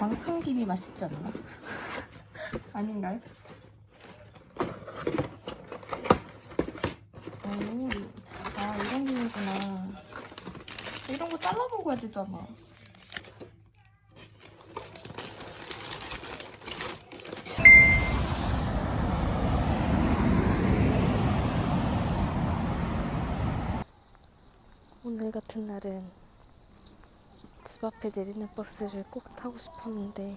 왕청김이 맛있지 않나? 아닌가요? 오, 아 이런 김이구나. 이런 거 잘라 먹어야 되잖아. 오늘 같은 날은 집 앞에 내리는 버스를 꼭 타고 싶었는데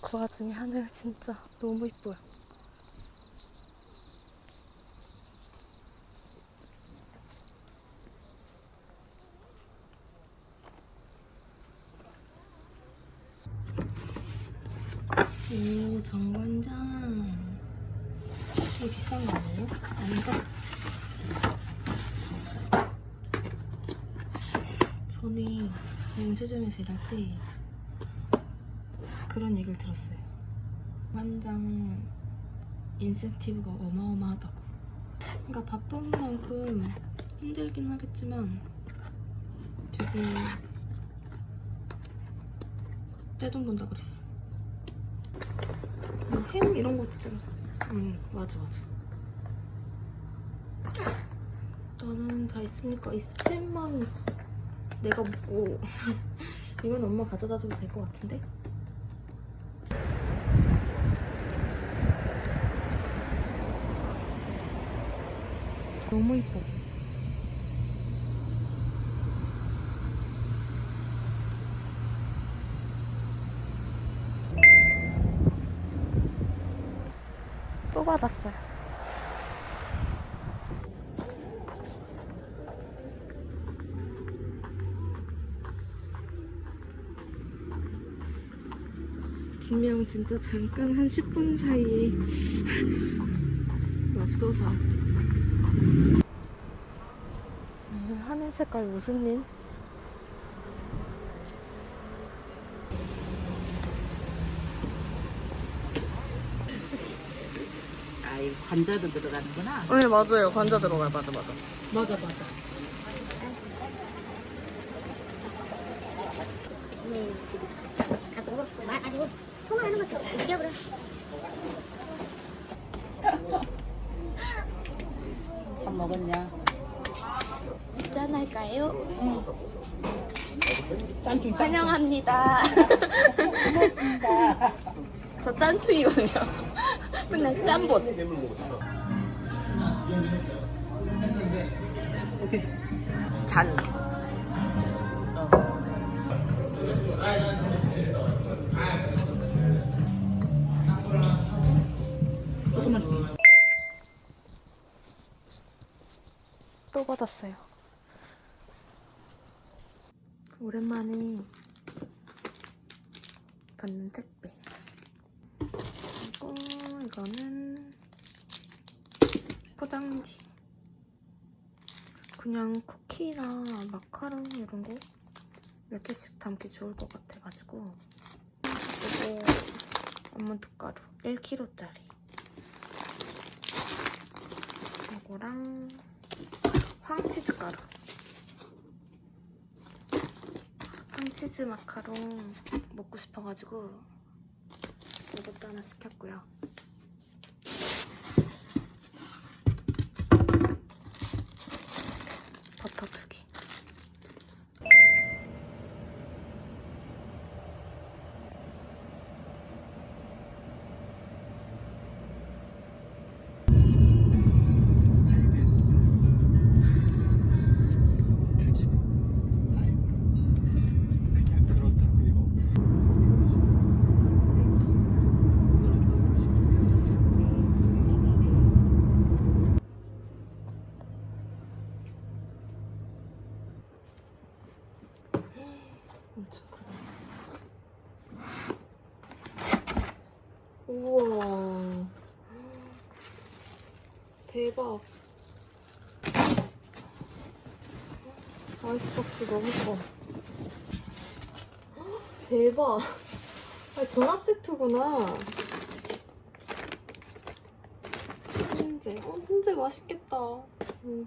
그 와중에 하늘 진짜 너무 이뻐요. 오 정관장 이거 비싼 거 아니에요? 아닌가? 전에 연세점에서 일할 때 그런 얘기를 들었어요. 관장 인센티브가 어마어마하다고. 그러니까 바쁜 만큼 힘들긴 하겠지만 되게 떼돈 번다 그랬어. 뭐햄 이런 거 있잖아. 응, 맞아, 맞아. 나는 다 있으니까 이 스팸만 내가 먹고 이건 엄마 가져다 줘도 될 것 같은데? 너무 이뻐. 또 받았어요. 분명 진짜 잠깐 한 10분 사이에 맙소사. 음, 하늘 색깔 무슨 일? 아, 이 관자도 들어가는구나. 네 맞아요 관자 들어가요 맞아 맞아 맞아, 맞아. 갖고 오고 싶고 말 가지고 통화하는 것처럼 이겨버려. 밥 먹었냐? 짠할까요? 짠충, 짠충. 환영합니다 고맙습니다. 저 짠충이거든요 맨날 짠봇. 잔조 또 받았어요. 오랜만에 받는 택배. 그리고 이거는 포장지. 그냥 쿠키나 마카롱 이런 거 몇 개씩 담기 좋을 것 같아가지고 이거 아몬드 가루 1kg짜리. 이거랑 황치즈 가루. 황치즈 마카롱 먹고 싶어가지고 이것도 하나 시켰고요 대박 아이스박스 너무 커. 대박. 아, 전압 세트구나. 훈제 어 훈제 맛있겠다. 이거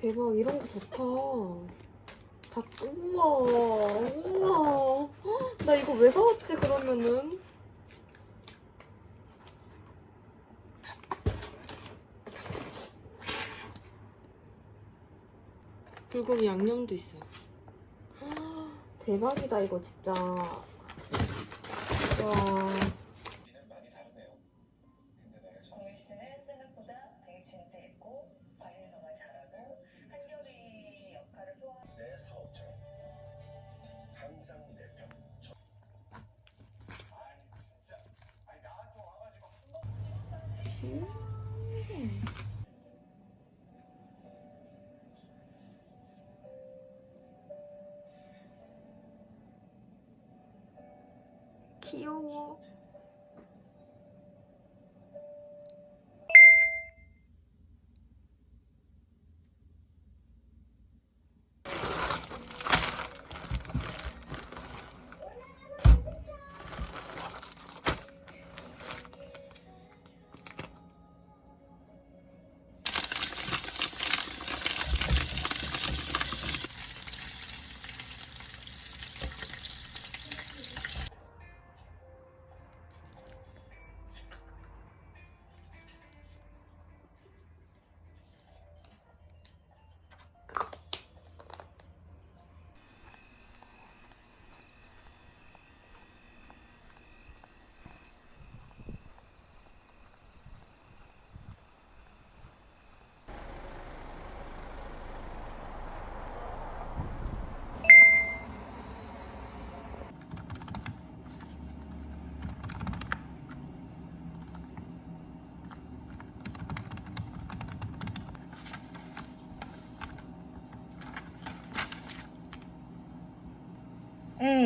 대박 이런 거 좋다. 다 우와 우와. 헉, 나 이거 왜 사왔지 그러면은? 불고기 양념도 있어요. 헉, 대박이다 이거 진짜. 와. 공 일씨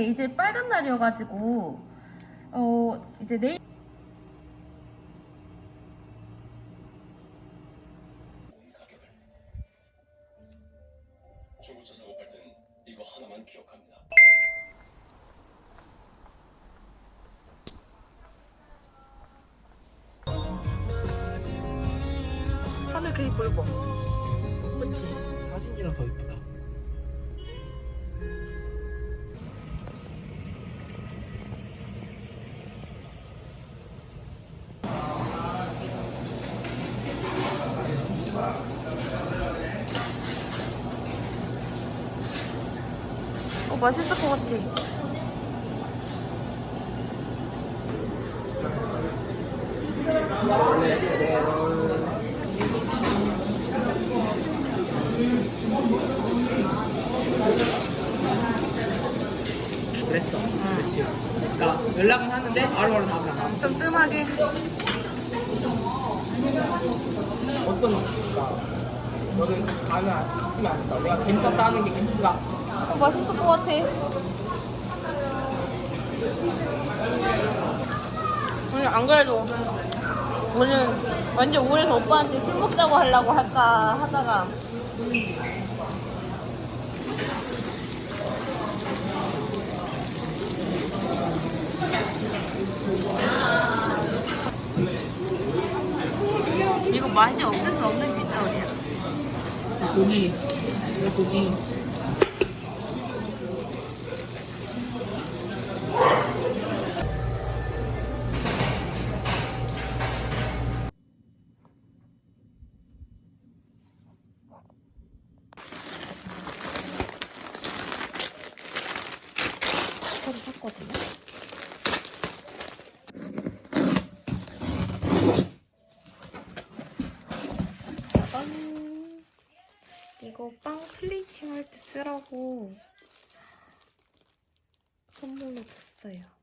이제 빨간 날이어가지고 어 이제 내일. 중고차 작업할 땐 이거 하나만 기억합니다. 하늘 그 이뻐 이뻐. 그렇지. 사진이라서 이쁘다. 어 맛있을 것 같아. 그랬어. 그렇지. 그러니까 연락은 하는데 바로바로 답이 안 와. 좀 뜸하게. 어떤 그러니까 너는 가면 안 쓰면 안 된다. 내가 괜찮다 하는 게 괜찮다. 어, 맛있을 것 같아. 오늘 안 그래도 오늘 완전 우울해서 오빠한테 술 먹자고 하려고 할까 하다가 이거 맛이 없을 수 없는 비주얼이야. 고기. 고기. 스타를 샀거든요. 짠! 이거 빵 플레이팅 할 때 쓰라고 선물로 줬어요.